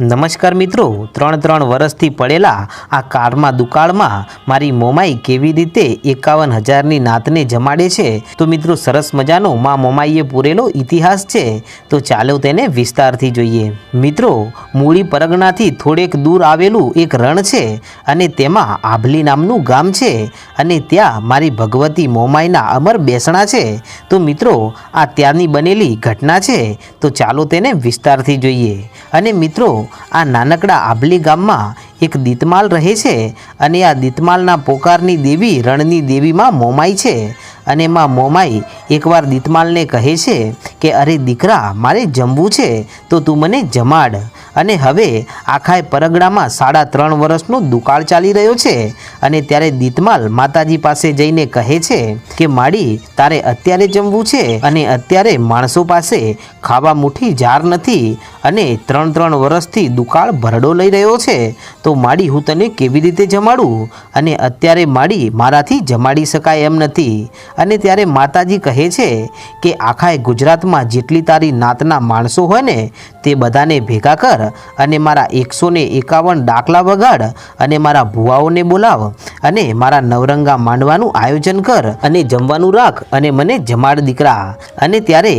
નમસ્કાર મિત્રો, ત્રણ ત્રણ વર્ષથી પડેલા આ કારમાં દુકાળમાં મારી મોમાઈ કેવી રીતે એકાવન હજારની નાતને જમાડે છે? તો મિત્રો, સરસ મજાનો મા મોમાઈએ પૂરેલો ઇતિહાસ છે. તો ચાલો તેને વિસ્તારથી જોઈએ. મિત્રો, મૂળી પરગણાથી થોડેક દૂર આવેલું એક રણ છે અને તેમાં આભલી નામનું ગામ છે અને ત્યાં મારી ભગવતી મોમાઈના અમર બેસણા છે. તો મિત્રો, આ ત્યાંની બનેલી ઘટના છે. તો ચાલો તેને વિસ્તારથી જોઈએ. અને મિત્રો આ નાનકડા આભલી ગામમાં એક દીતમાલ રહે છે અને આ દીતમાલના પોકારની દેવી રણની દેવીમાં મોમાઈ છે અને માં મોમાઈ એકવાર દીતમાલને કહે છે કે, અરે દીકરા, મારે જમવું છે, તો તું મને જમાડ. અને હવે આખાય પરગડામાં સાડા ત્રણ વર્ષનો દુકાળ ચાલી રહ્યો છે અને ત્યારે દીતમાલ માતાજી પાસે જઈને કહે છે કે, માડી, તારે અત્યારે જમવું છે અને અત્યારે માણસો પાસે ખાવા મુઠ્ઠી જાર નથી અને ત્રણ ત્રણ વર્ષથી દુકાળ ભરડો લઈ રહ્યો છે, તો માડી, હું તને કેવી રીતે જમાડું? અને અત્યારે માડી મારાથી જમાડી શકાય એમ નથી. અને ત્યારે માતાજી કહે છે કે આખાય ગુજરાતમાં જેટલી તારી નાતના માણસો હોય ને, તે બધાને ભેગા કર અને મારા એકસો ને એકાવન ડાકલા વગાડ અને મારા ભુવાઓને બોલાવ. અને મારા નવરંગા માંડવાનું આયોજન કર અને જમવાનું રાખ અને મને જમાડ દીકરા. અને ત્યારે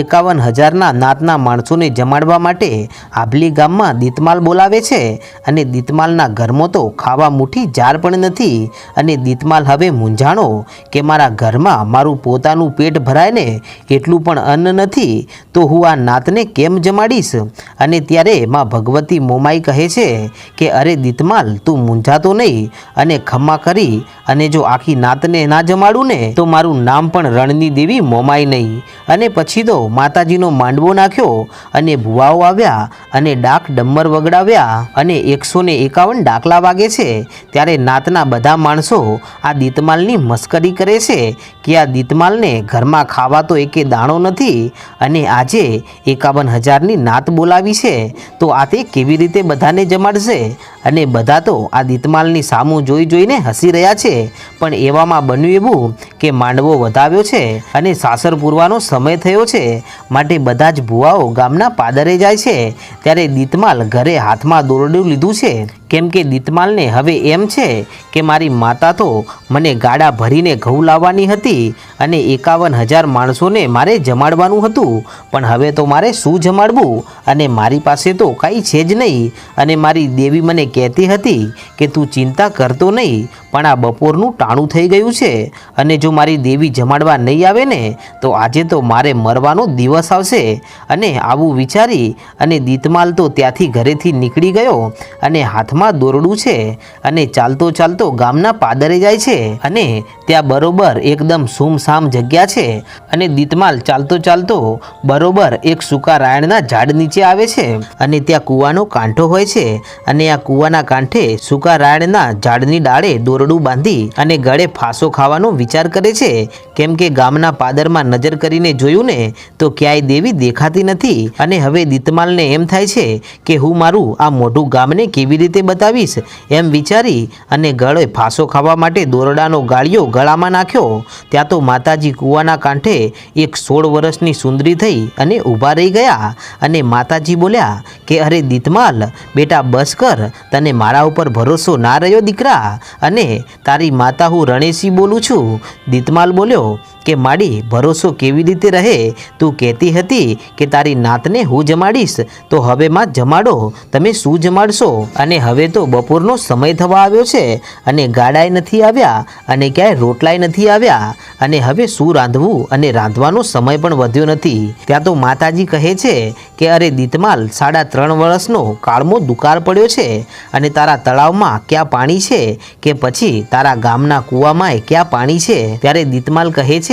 એકાવન હજારના નાતના માણસોને જમાડવા માટે આભલી ગામમાં દીતમાલ બોલાવે છે અને દીતમાલના ઘરમાં તો ખાવા મુઠ્ઠી જાર પણ નથી. અને દીતમાલ હવે મૂંઝાણો કે મારા ઘરમાં મારું પોતાનું પેટ ભરાય ને એટલું પણ અન્ન નથી, તો હું આ નાતને કેમ જમાડીશ? અને ત્યારે માં ભગવતી મોમાઈ કહે છે કે, અરે દીતમાલ, તું મૂંઝાતો નહીં અને ખમ્મા કરી અને જો આખી નાતને ના જમાડું ને, તો મારું નામ પણ રણની દેવી મોમાઈ નહીં. અને પછી તો માતાજીનો માંડવો નાખ્યો, અને ભુવાઓ આવ્યા, અને ડાક ડમ્મર વગડાવ્યા, અને એકસો ને એકાવન ડાકલા વાગે છે, ત્યારે નાતના બધા માણસો આ દીતમાલની મસ્કરી કરે છે, કે આ દીતમાલને ઘરમાં ખાવા તો એકે દાણો નથી, અને આજે એકાવન હજારની નાત બોલાવી છે, તો આ તે કેવી રીતે બધાને જમાડશે? અને બધા તો આ દીતમાલની સામું જોઈ જોઈને હસી રહ્યા છે. પણ એવામાં બન્યું એવું કે માંડવો વધાવ્યો છે અને સાસર પૂરવાનો સમય થયો છે. માટે બધા જ ભુવાઓ ગામના પાદરે જાય છે. ત્યારે દીતમાલ ઘરે હાથમાં દોરડું લીધું છે. કેમ કે દીતમાલને હવે એમ છે કે મારી માતા તો મને ગાડા ભરીને ઘઉં લાવવાની હતી અને એકાવન હજાર માણસોને મારે જમાડવાનું હતું. પણ હવે તો મારે શું જમાડવું? અને મારી પાસે તો કાંઈ છે જ નહીં. અને મારી દેવી મને કહેતી હતી કે તું ચિંતા કરતો નહીં, પણ આ બપોરનું ટાણું થઈ ગયું છે અને જો મારી દેવી જમાડવા નહીં આવે ને, તો આજે તો મારે મરવાનો દિવસ આવશે. અને આવું વિચારી અને દીતમાલ તો ત્યાંથી ઘરેથી નીકળી ગયો અને હાથમાં દોરડું છે અને ચાલતો ચાલતો ગામના પાદરે જાય છે અને ત્યાં બરોબર એકદમ સુમસામ જગ્યા છે અને દીતમાલ ચાલતો ચાલતો બરોબર એક સૂકા રાયણના ઝાડ નીચે આવે છે અને ત્યાં કૂવાનો કાંઠો હોય છે અને આ કૂવાના કાંઠે સૂકા રાયણના ઝાડની ડાળે દોરડું બાંધી અને ગળે ફાંસો ખાવાનો વિચાર કરે છે. કેમ કે ગામના પાદરમાં નજર કરીને જોયું ને, તો ક્યાંય દેવી દેખાતી નથી. અને હવે દીતમાલને એમ થાય છે કે હું મારું આ મોઢું ગામને કેવી રીતે બતાવીશ. એમ વિચારી અને ગળે ફાંસો ખાવા માટે દોરડાનો ગાળિયો ગળામાં નાખ્યો. ત્યાં તો માતાજી કૂવાના કાંઠે એક સોળ વર્ષની સુંદરી થઈ અને ઊભા રહી ગયા અને માતાજી બોલ્યા કે, અરે દીતમાલ, બેટા બસ કર, તને મારા ઉપર ભરોસો ના રહ્યો દીકરા અને તારી માતા હું રણેશી બોલું છું. દીતમાલ બોલ્યો કે માડી, ભરોસો કેવી રીતે રહે? તું કહેતી હતી કે તારી નાતને હું જમાડીશ, તો હવે માં જમાડો, તમે શું જમાડશો? અને હવે તો બપોરનો સમય થવા આવ્યો છે, અને ગાડાય નથી આવ્યા, અને ક્યાંય રોટલાય નથી આવ્યા, અને હવે શું રાંધવું? અને રાંધવાનો સમય પણ વધ્યો નથી. ત્યાં તો માતાજી કહે છે કે, અરે દીતમાલ, સાડા ત્રણ વર્ષનો કાળમો દુકાળ પડ્યો છે, અને તારા તળાવમાં ક્યાં પાણી છે? કે પછી તારા ગામના કૂવામાંય ક્યાં પાણી છે? ત્યારે દીતમાલ કહે છે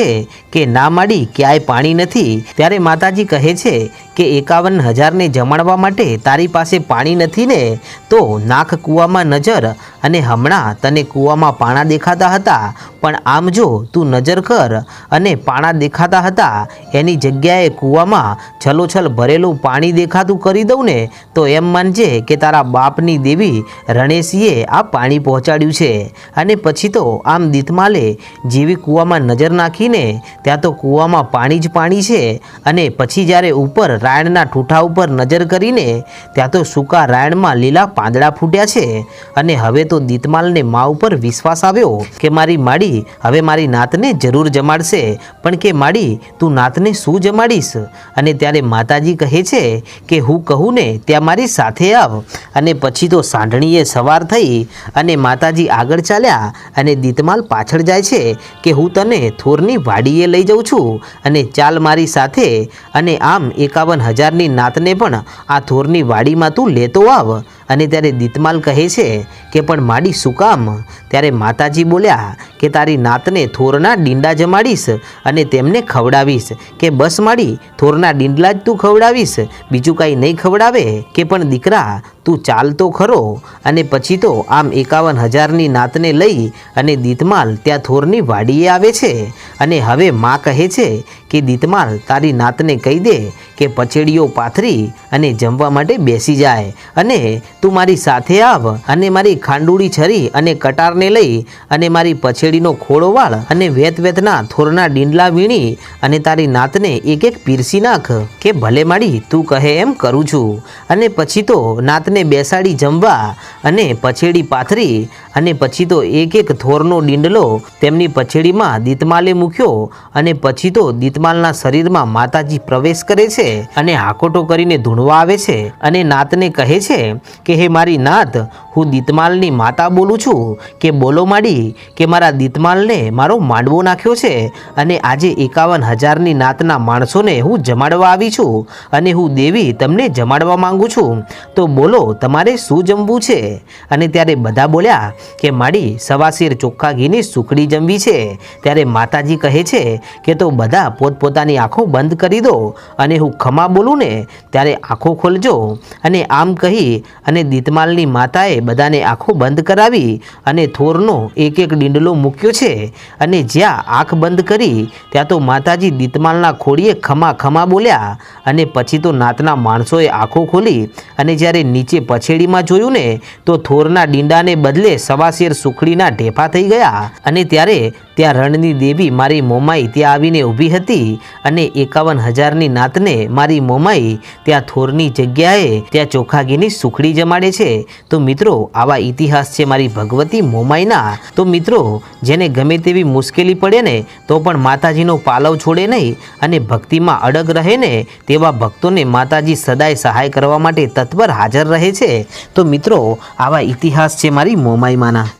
કે ના માડી ક્યાંય પાણી નથી, ત્યારે માતાજી કહે છે કે એકાવન હજારને જમાડવા માટે તારી પાસે પાણી નથી ને, તો નાખ કૂવામાં નજર અને હમણાં તને કૂવામાં પાણા દેખાતા હતા, પણ આમ જો તું નજર કર અને પાણા દેખાતા હતા, એની જગ્યાએ કૂવામાં છલોછલ ભરેલું પાણી દેખાતું કરી દઉં ને, તો એમ માનજે કે તારા બાપની દેવી રણેશીએ આ પાણી પહોંચાડ્યું છે. અને પછી તો આમ દીતમાલે જેવી કૂવામાં નજર નાખી ને ત્યાં તો કૂવામાં પાણી જ પાણી છે અને પછી જ્યારે ઉપર રાયણના ઠૂઠા ઉપર નજર કરીને ત્યાં તો સૂકા રાયણમાં લીલા પાંદડા ફૂટ્યા છે અને હવે તો દીતમાલને મા ઉપર વિશ્વાસ આવ્યો કે મારી માડી હવે મારી નાતને જરૂર જમાડશે. પણ કે માડી, તું નાતને શું જમાડીશ? અને ત્યારે માતાજી કહે છે કે હું કહું ને ત્યાં મારી સાથે આવ. અને પછી તો સાંઢણીએ સવાર થઈ અને માતાજી આગળ ચાલ્યા અને દીતમાલ પાછળ જાય છે કે હું તને થોરની વાડીએ લઈ જાઉં છું અને ચાલ મારી સાથે અને આમ એકાવન હજારની નાતને પણ આ થોરની વાડીમાં તું લેતો આવ. અને ત્યારે દીતમાલ કહે છે કે, પણ માડી શું કામ? ત્યારે માતાજી બોલ્યા કે, તારી નાતને થોરના ડીંડા જમાડીશ અને તેમને ખવડાવીશ. કે, બસ માડી, થોરના ડીંડલા જ તું ખવડાવીશ. બીજું કાંઈ નહીં ખવડાવે. કે, પણ દીકરા, તું ચાલ તો ખરો. અને પછી તો આમ એકાવન હજારની નાતને લઈ અને દીતમાલ ત્યાં થોરની વાડીએ આવે છે. અને હવે મા કહે છે કે દીતમાલ તારી નાતને કહી દે કે પછેડીઓ પાથરી અને જમવા માટે બેસી જાય અને તું મારી સાથે આવ અને મારી ખાંડુડી છરી અને કટારને લઈ અને મારી પછેડીનો ખોળો વાળ અને વેત વેતના થોરના ડીંડલા વીણી અને તારી નાતને એક એક પીરસી નાખ કે ભલે માડી તું કહે એમ કરું છું. અને પછી તો નાતને બેસાડી જમવા અને પછેડી પાથરી અને પછી તો એક એક થોરનો ડીંડલો તેમની પછેડીમાં દીતમાલે મૂક્યો અને પછી તો દીતમાલના શરીરમાં માતાજી પ્રવેશ કરે છે અને હાકોટો કરીને ધૂણવા આવે છે અને નાતને કહે છે કે, હે મારી નાત હું દીતમાલની માતા બોલું છું કે બોલો માડી કે મારા દીતમાલને મારો માંડવો નાખ્યો છે અને આજે એકાવન હજારની નાતના માણસોને હું જમાડવા આવી છું અને હું દેવી તમને જમાડવા માંગુ છું. તો બોલો, તમારે શું જમવું છે? અને ત્યારે બધા બોલ્યા કે માડી, સવાસીર ચોખ્ખા ઘીની સુખડી જમવી છે. ત્યારે માતાજી કહે છે કે તો બધા પોતપોતાની આંખો બંધ કરી દો અને હું ખમા બોલું ને, ત્યારે આંખો ખોલજો. અને આમ કહી અને દીતમાલની માતાએ બધાને આંખો બંધ કરાવી અને થોરનો એક એક ડીંડલો મૂક્યો છે. અને જ્યાં આંખ બંધ કરી, ત્યાં તો માતાજી દીતમાલના ખોડીએ ખમા ખમા બોલ્યા. અને પછી તો નાતના માણસોએ આંખો ખોલી અને જ્યારે નીચે પછેડીમાં જોયું ને, તો થોરના ડીંડાને બદલે સવાશેર સુખડીના ઢેફા થઈ ગયા. અને ત્યારે ત્યાં રણની દેવી મારી મોમાઈ ત્યાં આવીને ઊભી હતી અને એકાવન હજારની નાતને મારી મોમાઈ ત્યાં થોરની જગ્યાએ ત્યાં ચોખાગીની સુખડી જમાડે છે. તો મિત્રો, આવા ઇતિહાસ છે મારી ભગવતી મોમાઈના. તો મિત્રો, જેને ગમે તેવી મુશ્કેલી પડે ને, તો પણ માતાજીનો પાલવ છોડે નહીં અને ભક્તિમાં અડગ રહે ને, તેવા ભક્તોને માતાજી સદાય સહાય કરવા માટે તત્પર હાજર રહે છે. તો મિત્રો, આવા ઇતિહાસ છે મારી મોમાઈમાંના.